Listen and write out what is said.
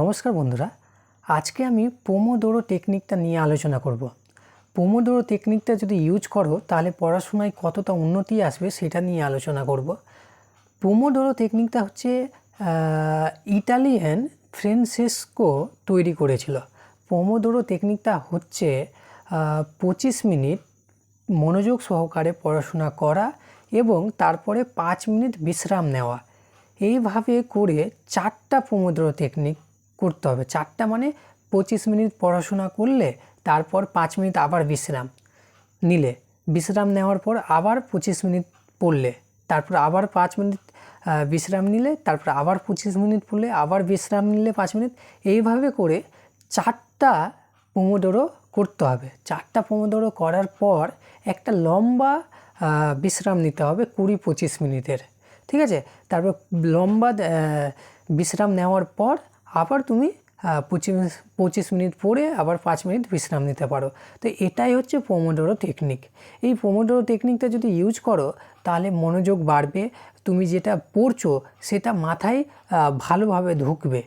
নমস্কার বন্ধুরা, আজকে আমি পোমোডোরো টেকনিকটা নিয়ে আলোচনা করব। পোমোডোরো টেকনিকটা যদি ইউজ করো, তাহলে পড়াশোনায় কতটা উন্নতি আসবে সেটা নিয়ে আলোচনা করব। পোমোডোরো টেকনিকটা হচ্ছে ইটালিয়ান ফ্রেন্সেস্কো তৈরি করেছিল। পোমোডোরো টেকনিকটা হচ্ছে পঁচিশ মিনিট মনোযোগ সহকারে পড়াশোনা করা এবং তারপরে পাঁচ মিনিট বিশ্রাম নেওয়া। এইভাবে করে চারটা পোমোডোরো টেকনিক করতে হবে। চারটা মানে পঁচিশ মিনিট পড়াশোনা করলে তারপর পাঁচ মিনিট আবার বিশ্রাম নিলে। বিশ্রাম নেওয়ার পর আবার পঁচিশ মিনিট পড়লে, তারপর আবার পাঁচ মিনিট বিশ্রাম নিলে, তারপর আবার পঁচিশ মিনিট পড়লে, আবার বিশ্রাম নিলে পাঁচ মিনিট। এইভাবে করে চারটা পোমোডোরো করতে হবে। চারটা পোমোডোরো করার পর একটা লম্বা বিশ্রাম নিতে হবে কুড়ি পঁচিশ মিনিটের। ঠিক আছে? তারপর লম্বা বিশ্রাম নেওয়ার পর আবার তুমি পঁচিশ পঁচিশ মিনিট পরে আবার পাঁচ মিনিট বিশ্রাম নিতে পারো। তো এটাই হচ্ছে পোমোডোরো টেকনিক এই পোমোডোরো টেকনিকটা যদি ইউজ করো, তাহলে মনোযোগ বাড়বে, তুমি যেটা পড়ছো সেটা মাথায় ভালোভাবে ঢুকবে।